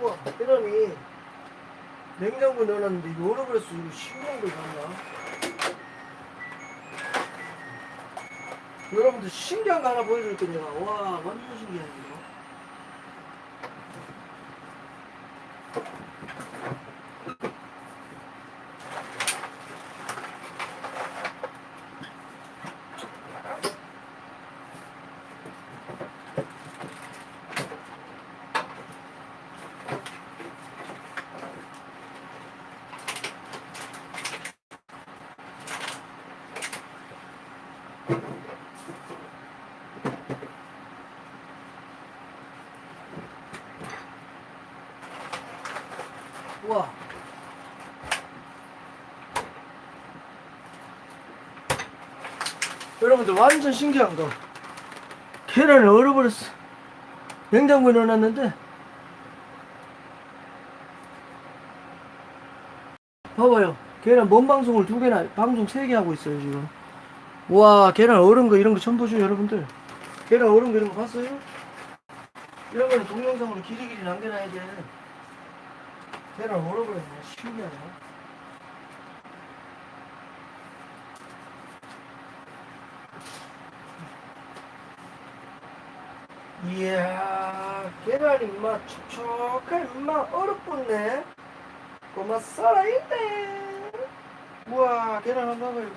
우와, 계란이 냉장고에 넣어놨는데 이거 얼어버렸어. 이거 신기한 거 봤나? 여러분들 신기한 거 하나 보여줄 거냐? 와, 완전 신기한 거. 우와. 여러분들 완전 신기한 거. 계란을 얼어버렸어. 냉장고에 넣어놨는데. 봐봐요. 계란 먼 방송을 두 개나, 방송 세 개 하고 있어요, 지금. 와, 계란 얼은 거 이런 거 처음 보죠, 여러분들? 계란 얼은 거 이런 거 봤어요? 이런 거는 동영상으로 길이 길이 남겨놔야 돼. 계란 얼어버렸네. 신기하네. 이야, 계란이 인마 촉촉한 인마 얼어붙네. 고마 살아있네. 우와, 계란 한번 봐봐요.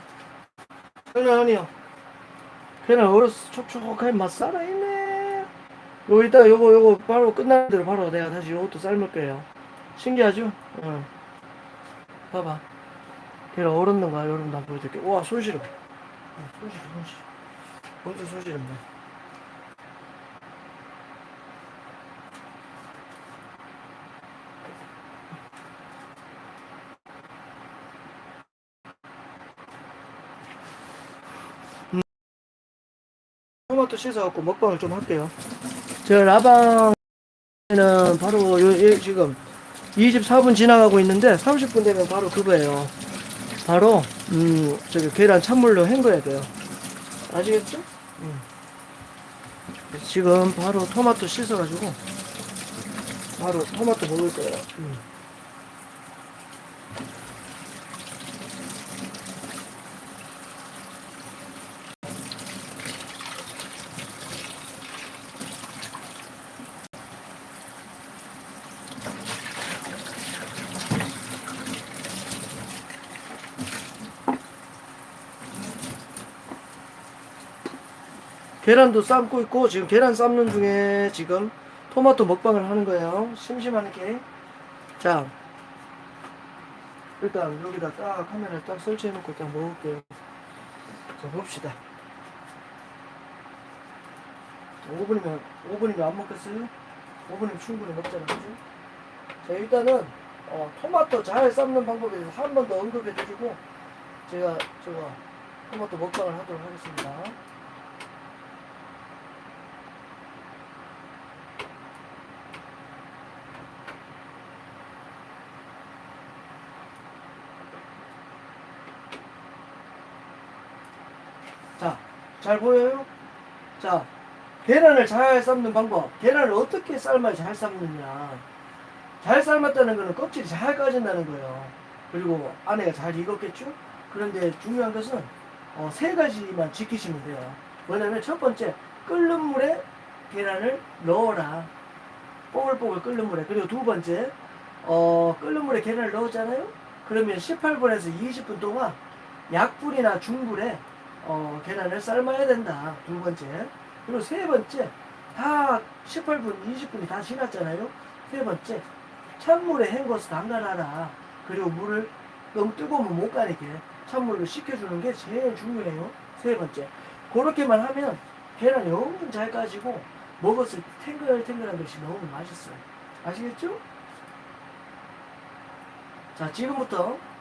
장난 아니야. 계란 얼었어. 촉촉한 맛 살아있네. 요 이따 요거 요거 바로 끝나는 대로 바로 내가 다시 요것도 삶을 거예요. 신기하죠? 응. 봐봐. 걔가 얼었는가 여러분도 한번 보여드릴게요. 와, 손 시려. 응, 손 시려, 손 시려. 벌써 손. 음. 토마토 씻어갖고 먹방을 좀 할게요. 제가 라방에는 바로 요, 요 지금 24분 지나가고 있는데 30분 되면 바로 그거예요. 바로 음 저기 계란 찬물로 헹궈야 돼요. 아시겠죠? 음. 지금 바로 토마토 씻어가지고 바로 토마토 먹을 거예요. 음. 계란도 삶고 있고 지금 계란 삶는 중에 지금 토마토 먹방을 하는 거예요. 심심하게. 자, 일단 여기다 딱 카메라 딱 설치해 놓고 딱 먹을게요. 자, 봅시다. 5분이면 5분이면 안 먹겠어요? 5분이면 충분히 먹잖아, 그죠? 자, 일단은 어, 토마토 잘 삶는 방법에 대해서 한 번 더 언급해 드리고 제가 저거 토마토 먹방을 하도록 하겠습니다. 자, 잘 보여요? 자, 계란을 잘 삶는 방법. 계란을 어떻게 삶아야 잘 삶느냐. 잘 삶았다는 거는 껍질이 잘 까진다는 거예요. 그리고 안에가 잘 익었겠죠? 그런데 중요한 것은 어, 세 가지만 지키시면 돼요. 뭐냐면 첫 번째, 끓는 물에 계란을 넣어라. 뽀글뽀글 끓는 물에. 그리고 두 번째, 어, 끓는 물에 계란을 넣었잖아요? 그러면 18분에서 20분 동안 약불이나 중불에 어, 계란을 삶아야 된다. 두 번째. 그리고 세 번째, 다 18분, 20분이 다 지났잖아요. 세 번째, 찬물에 헹궈서 담가놔라. 그리고 물을 너무 뜨거우면 못 가리게 찬물로 식혀주는 게 제일 중요해요. 세 번째. 그렇게만 하면 계란이 엄청 잘 까지고 먹었을 때 탱글탱글한 것이 너무 맛있어요. 아시겠죠? 자, 지금부터